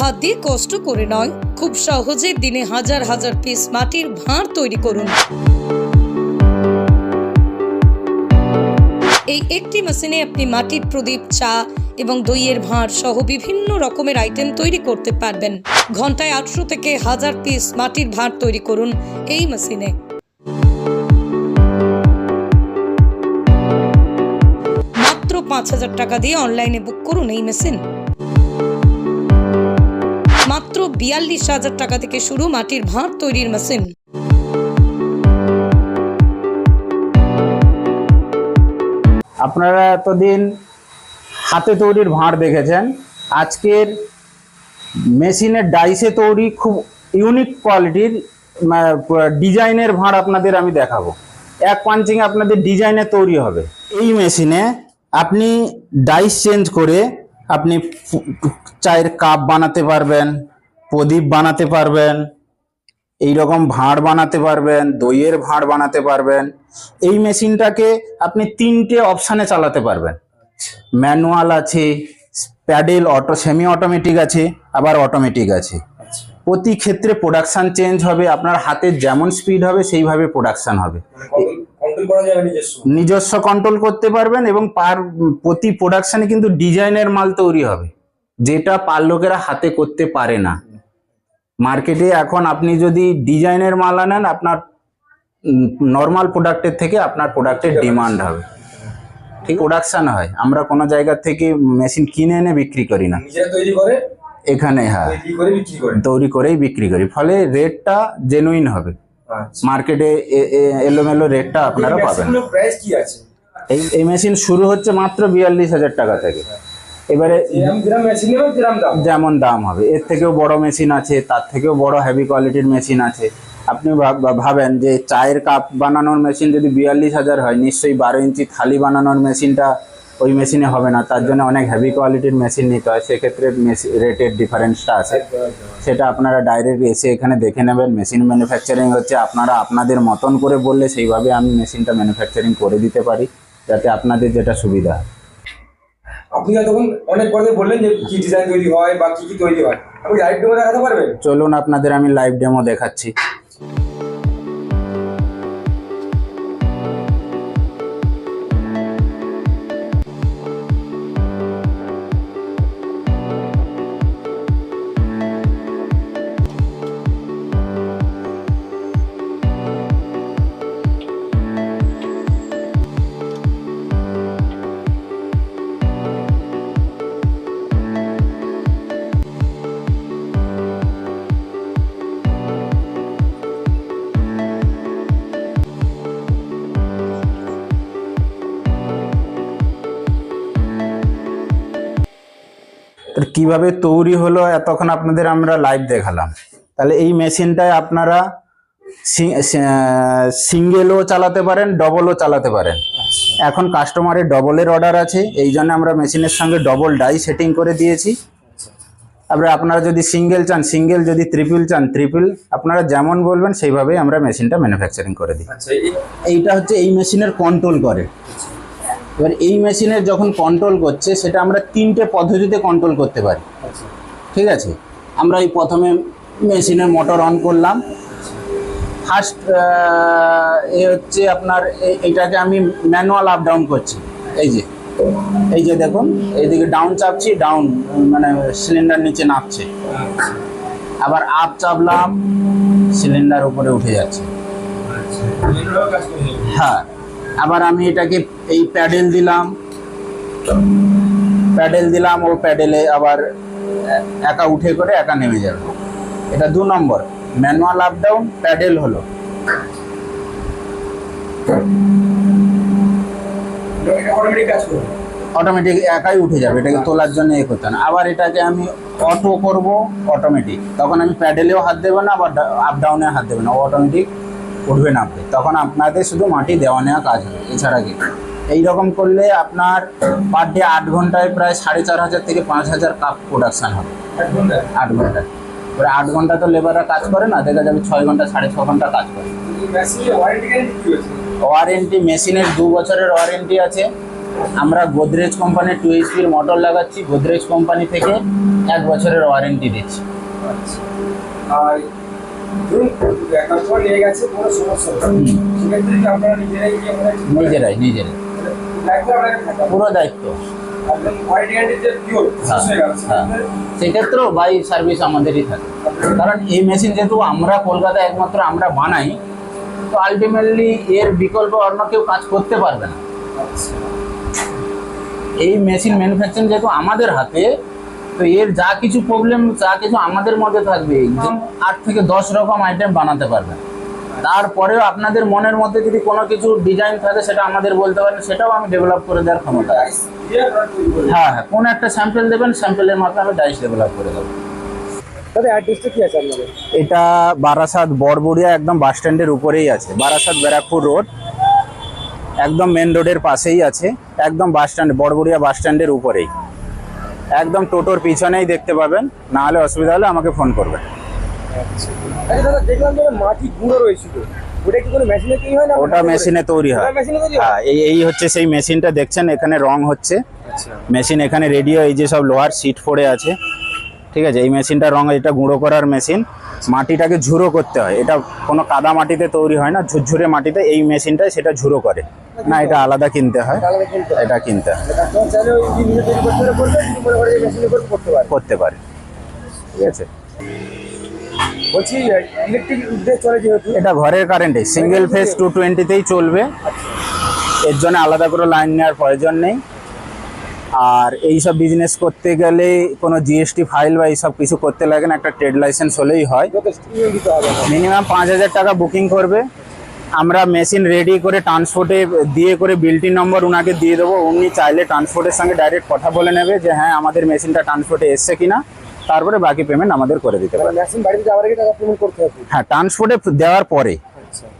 হাত দিয়ে কষ্ট করে নয়। খুব সহজে দিনে হাজার হাজার পিস মাটির ভাঁড় তৈরি করুন। এই একটি মেশিনে আপনি মাটির প্রদীপ, চা এবং দইয়ের ভাঁড় সহ বিভিন্ন রকমের আইটেম তৈরি করতে পারবেন। ঘন্টায় আটশো থেকে হাজার পিস মাটির ভাঁড় তৈরি করুন এই মেশিনে মাত্র পাঁচ হাজার টাকা দিয়ে অনলাইনে বুক করুন এই মেশিন বিয়াল্লিশ হাজার টাকা থেকে শুরু মাটির ভাঁড় তৈরির মেশিন। আপনারা এতদিন হাতে তৈরির ভাঁড় দেখেছেন। আজকের মেশিনের ডাইসে তৈরি খুব ইউনিক কোয়ালিটির ডিজাইনের ভাঁড় আপনাদের আমি দেখাবো। এক পাঞ্চিং আপনাদের ডিজাইনে তৈরি হবে। এই মেশিনে আপনি ডাইস চেঞ্জ করে আপনি চায়ের কাপ বানাতে পারবেন প্রদীপ বানাতে পারবেন এই রকম ভাঁড় বানাতে পারবেন দইয়ের ভাঁড় বানাতে পারবেন। এই মেশিনটাকে আপনি তিনটে অপশানে চালাতে পারবেন। ম্যানুয়াল আছে প্যাডেল অটো সেমি অটোমেটিক আছে আবার অটোমেটিক আছে। প্রতি ক্ষেত্রে প্রোডাকশন চেঞ্জ হবে আপনার হাতের যেমন স্পিড হবে সেইভাবে প্রোডাকশন হবে। নিজস্ব? কন্ট্রোল করতে পারবেন এবং পার প্রতি প্রোডাকশনে কিন্তু ডিজাইনের মাল তৈরি হবে যেটা পার লোকেরা হাতে করতে পারে না। মার্কেটে এখন আপনি যদি ডিজাইনের মাল আনেন আপনার নর্মাল প্রোডাক্টের থেকে আপনার প্রোডাক্টের ডিমান্ড হবে। ঠিক প্রোডাকশন হয়। আমরা কোনো জায়গা থেকে মেশিন কিনে এনে বিক্রি করি না। তৈরি করে? এখানে হ্যাঁ। তৈরি করেই বিক্রি করি। ফলে রেটটা জেনুইন হবে। আচ্ছা। মার্কেটে এলোমেলো রেটটা আপনারা পাবেন। এই এই মেশিন শুরু হচ্ছে মাত্র বিয়াল্লিশ হাজার টাকা থেকে। এবারে যেমন দাম হবে। এর থেকেও বড় মেশিন আছে তার থেকেও বড় হেভি কোয়ালিটির মেশিন আছে। আপনি ভাব- ভাব- ভাবেন যে চায়ের কাপ বানানোর মেশিন যদি বিয়াল্লিশ হাজার হয় নিশ্চয়ই বারো ইঞ্চি থালি বানানোর মেশিনটা ওই মেশিনে হবে না। তার জন্য অনেক হেভি কোয়ালিটির মেশিন নিতে হয়। সেক্ষেত্রে রেটের ডিফারেন্সটা আছে। সেটা আপনারা ডাইরেক্ট এসে এখানে দেখে নেবেন। মেশিন ম্যানুফ্যাকচারিং হচ্ছে আপনারা আপনাদের মতন করে বললে সেইভাবে আমি মেশিনটা ম্যানুফ্যাকচারিং করে দিতে পারি যাতে আপনাদের যেটা সুবিধা হয়। আপনি তখন অনেক কথা বললেন যে কি ডিজাইন তৈরি হয় বা কি কি তৈরি হয়। আপনি লাইভ ডেমো দেখাতে পারবেন? চলুন আপনাদের আমি লাইভ ডেমো দেখাচ্ছি। কীভাবে তৈরি হলো এতক্ষণ আপনাদের আমরা লাইভ দেখালাম। তাহলে এই মেশিনটায় আপনারা সিঙ্গেলও চালাতে পারেন ডবলও চালাতে পারেন। এখন কাস্টমারের ডবলের অর্ডার আছে এই জন্য আমরা মেশিনের সঙ্গে ডবল ডাই সেটিং করে দিয়েছি। তারপরে আপনারা যদি সিঙ্গেল চান সিঙ্গেল যদি ট্রিপল চান ট্রিপল আপনারা যেমন বলবেন সেইভাবেই আমরা মেশিনটা ম্যানুফ্যাকচারিং করে দিই। আচ্ছা এইটা হচ্ছে এই মেশিনের কন্ট্রোল করে। এবার এই মেশিনের যখন কন্ট্রোল করছে সেটা আমরা তিনটে পদ্ধতিতে কন্ট্রোল করতে পারি। আচ্ছা। ঠিক আছে? আমরা এই প্রথমে মেশিনের মোটর অন করলাম। ফার্স্ট এ হচ্ছে আপনার এ- এইটাকে আমি ম্যানুয়াল আপ ডাউন করছি। এই যে এই যে দেখুন এইদিকে ডাউন চাপছি ডাউন মানে সিলিন্ডার নিচে নামছে আবার আপ চাপলাম সিলিন্ডার উপরে উঠে যাচ্ছে। নেবে। হ্যাঁ। আবার আমি এটাকে এই প্যাডেল দিলাম। প্যাডেল দিলাম, ও প্যাডেলে আবার একা উঠে করে একা নেমে যাবে। এটা দু নম্বর। ম্যানুয়াল আপ ডাউন, প্যাডেল হলো। অটোমেটিক একাই উঠে যাবে, এটাকে তোলার জন্য এ করতে না। আবার এটাকে আমি অটো করব, অটোমেটিক। তখন আমি প্যাডেলেও হাত দেবো না, আবার আপ ডাউনে হাত দেবো না অটোমেটিক উঠবে নামবে তখন আপনাদের শুধু মাটি দেওয়া নেওয়া কাজ হবে, এছাড়া কি? এই রকম করলে আপনার পার ডে আট ঘন্টায় প্রায় সাড়ে চার হাজার থেকে পাঁচ হাজার কাপ প্রোডাকশান হবে। আট ঘন্টায়। এবার আট ঘণ্টা তো লেবাররা কাজ করে না, দেখা যাবে ছয় ঘণ্টা, সাড়ে ছ ঘণ্টা কাজ করে। ওয়ারেন্টি মেশিনের দু বছরের ওয়ারেন্টি আছে। আমরা গোদরেজ কোম্পানির টু এইচপির মোটর লাগাচ্ছি গোদরেজ কোম্পানি থেকে এক বছরের ওয়ারেন্টি দিচ্ছি। আর নিজেরাই নিজেরাই। পুরো দায়িত্ব। হয়ে হ্যাঁ। সেক্ষেত্রে সেক্ষেত্রেও বাই সার্ভিস আমাদেরই থাকে। কারণ এই মেশিন যেহেতু আমরা কলকাতায় একমাত্র আমরা বানাই, তো আলটিমেটলি এর বিকল্প অন্য কেউ কাজ করতে পারবে না। এই মেশিন ম্যানুফ্যাকচারিং যেহেতু আমাদের হাতে তো এর যা কিছু প্রবলেম যা কিছু আমাদের মধ্যে থাকবে আট থেকে দশ রকম আইটেম বানাতে পারবেন। তারপরেও আপনাদের মনের মধ্যে যদি কোনো কিছু ডিজাইন থাকে সেটা আমাদের বলতে পারেন সেটাও আমি ডেভেলপ করে দেওয়ার ক্ষমতা আছে। হ্যাঁ হ্যাঁ কোনো একটা স্যাম্পেল দেবেন স্যাম্পেলের মাধ্যমে আমি ডাইস ডেভেলপ করে দেবো। এটা বারাসাত বড়বড়িয়া একদম বাস স্ট্যান্ডের উপরেই আছে। বারাসাত ব্যারাকপুর রোড একদম মেন রোডের পাশেই আছে একদম বাস স্ট্যান্ড বড়বড়িয়া বাস স্ট্যান্ডের উপরেই। একদম টোটোর পিছনেই দেখতে পাবেন। না হলে অসুবিধা হলে আমাকে ফোন করবেন আচ্ছা দাদা দেখলাম যে মাটি গুঁড়ো রয়েছিল ওটা কি কোনো মেশিনে তৈরি হয় না ওটা মেশিনে তৈরি হয়। ওটা মেশিনে তৈরি হয়? হ্যাঁ এই এই হচ্ছে সেই মেশিনটা দেখছেন এখানে রং হচ্ছে। আচ্ছা। মেশিন এখানে রেডিও এই যে সব লোহার সিট পড়ে আছে। ঠিক আছে এই মেশিনটা রং এটা গুঁড়ো করার মেশিন। মাটিটাকে ঝুরো করতে হয়। এটা কোনো কাদা মাটিতে তৈরি হয় না ঝুরঝুরে মাটিতে এই মেশিনটাই সেটা ঝুরো করে। না এটা আলাদা কিনতে হয়। এটা কিনতে হয়। করতে পারে ঠিক আছে। বলছি ইলেকট্রিক দিয়ে চলে যেহেতু। এটা ঘরের কারেন্টে সিঙ্গেল ফেজ টু টোয়েন্টিতেই চলবে। এর জন্য আলাদা করে লাইন নেওয়ার প্রয়োজন নেই। আর এই সব বিজনেস করতে গেলে কোনো জিএসটি ফাইল বা এইসব কিছু করতে লাগে না একটা ট্রেড লাইসেন্স হলেই হয়। মিনিমাম পাঁচ হাজার টাকা বুকিং করবে। আমরা মেশিন রেডি করে ট্রান্সপোর্টে দিয়ে করে বিলটি নম্বর ওনাকে দিয়ে দেবো। উনি চাইলে ট্রান্সপোর্টের সঙ্গে ডাইরেক্ট কথা বলে নেবে যে হ্যাঁ আমাদের মেশিনটা ট্রান্সপোর্টে এসছে কিনা? তারপরে বাকি পেমেন্ট আমাদের করে দিতে পারে হ্যাঁ ট্রান্সপোর্টে দেওয়ার পরে।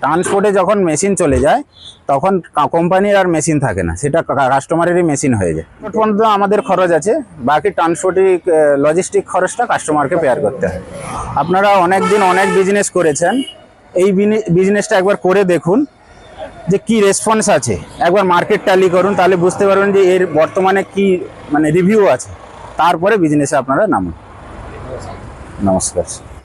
ট্রান্সপোর্টে যখন মেশিন চলে যায়, তখন কোম্পানির আর মেশিন থাকে না। সেটা কাস্টমারেরই মেশিন হয়ে যায়। পর্যন্ত আমাদের খরচ আছে। বাকি ট্রান্সপোর্টিং লজিস্টিক খরচটা কাস্টমারকে পেয়ার করতে হয়। আপনারা অনেক দিন অনেক বিজনেস করেছেন। এই বিজনেসটা একবার করে দেখুন যে কি রেসপন্স আছে। একবার মার্কেট ট্যালি করুন, তাহলে বুঝতে পারবেন যে এর বর্তমানে কি মানে রিভিউ আছে। তারপরে বিজনেসে আপনারা নামুন। নমস্কার।